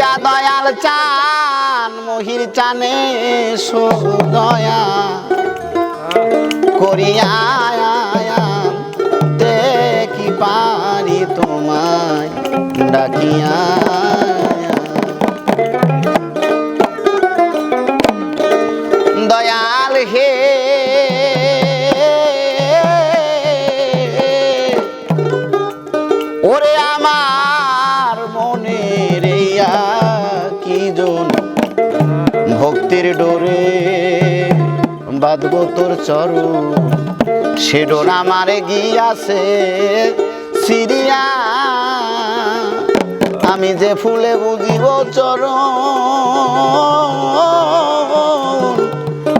করিয়া দয়াল চান মহির চানে এসো দয়া করিয়া দেখি পারি তোমায় ডাকিয়া তোর চরণ, সে ডোর আমারে গিয়াছে সিরিয়া। আমি যে ফুলে বুঝিব চরণ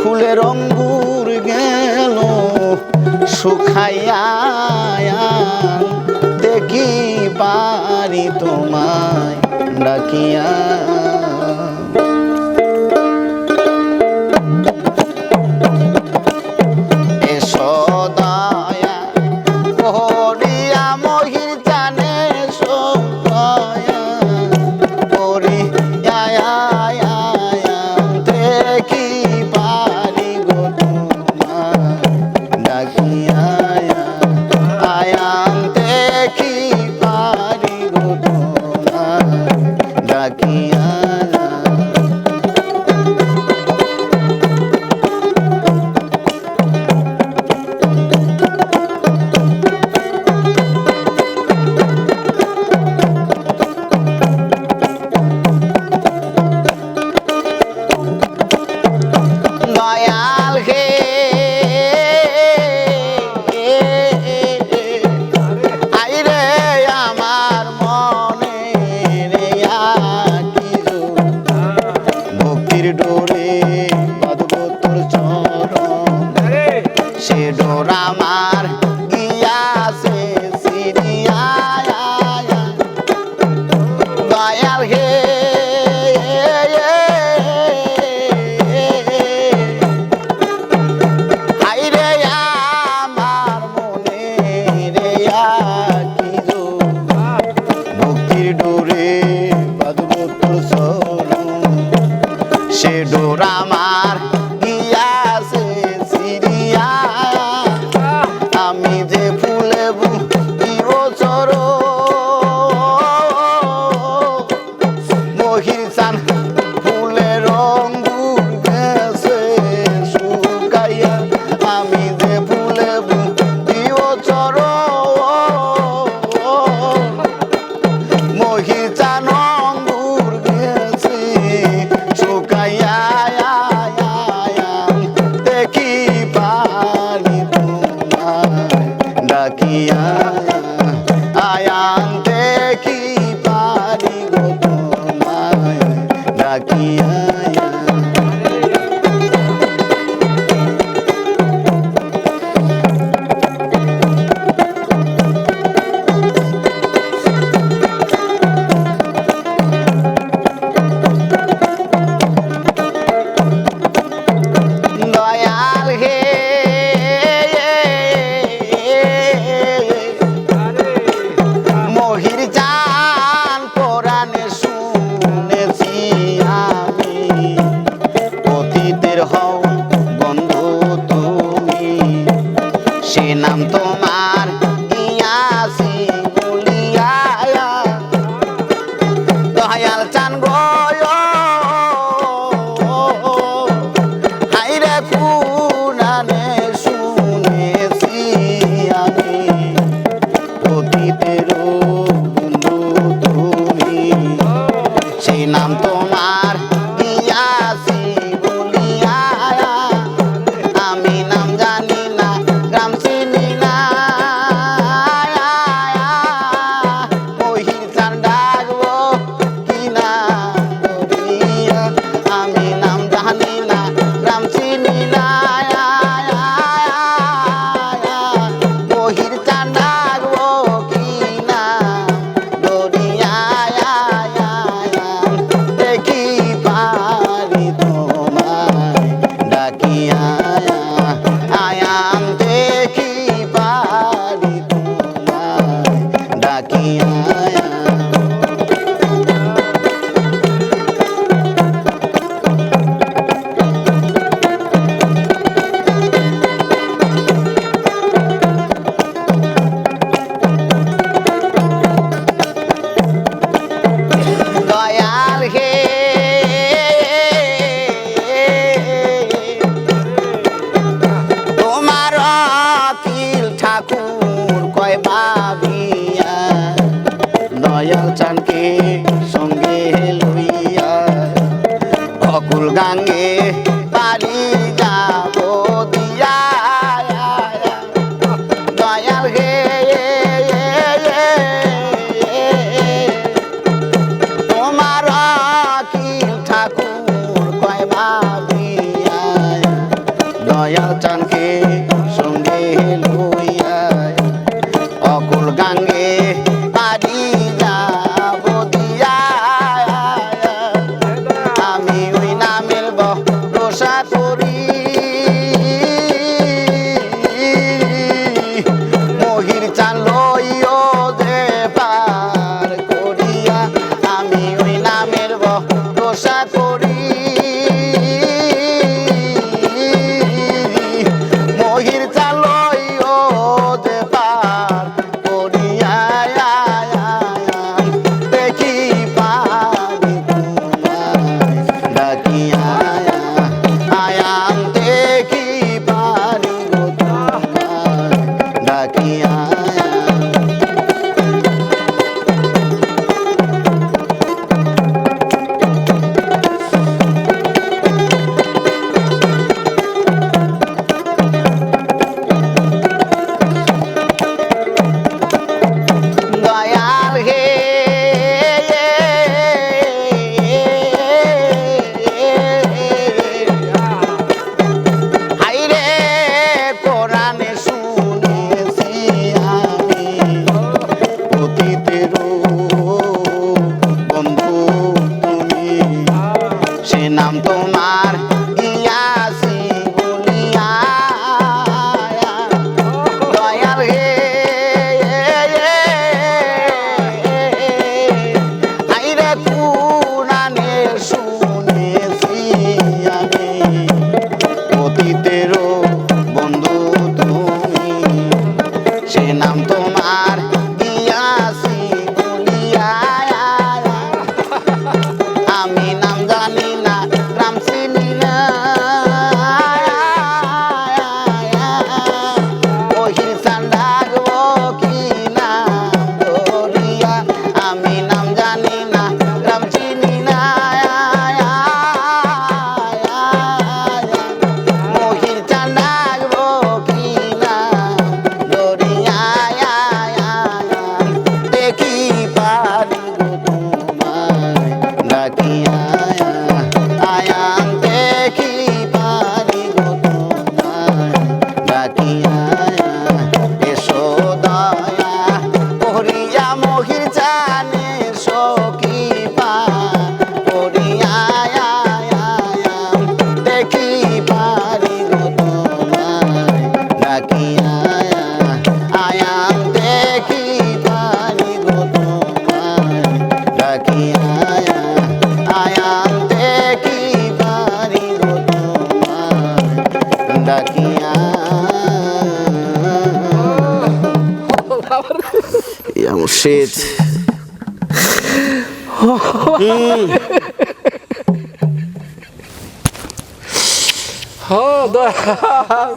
ফুলের অঙ্গুর গেল শুখাইয়া দেখি পারি তোমায় ডাকিয়া। দেখি সে ডোরা মার দিয়া ভাবিয়া দয়াল চানকে sapo. ডাকিয়া ইয়া মুর্শিদ হ দয়াল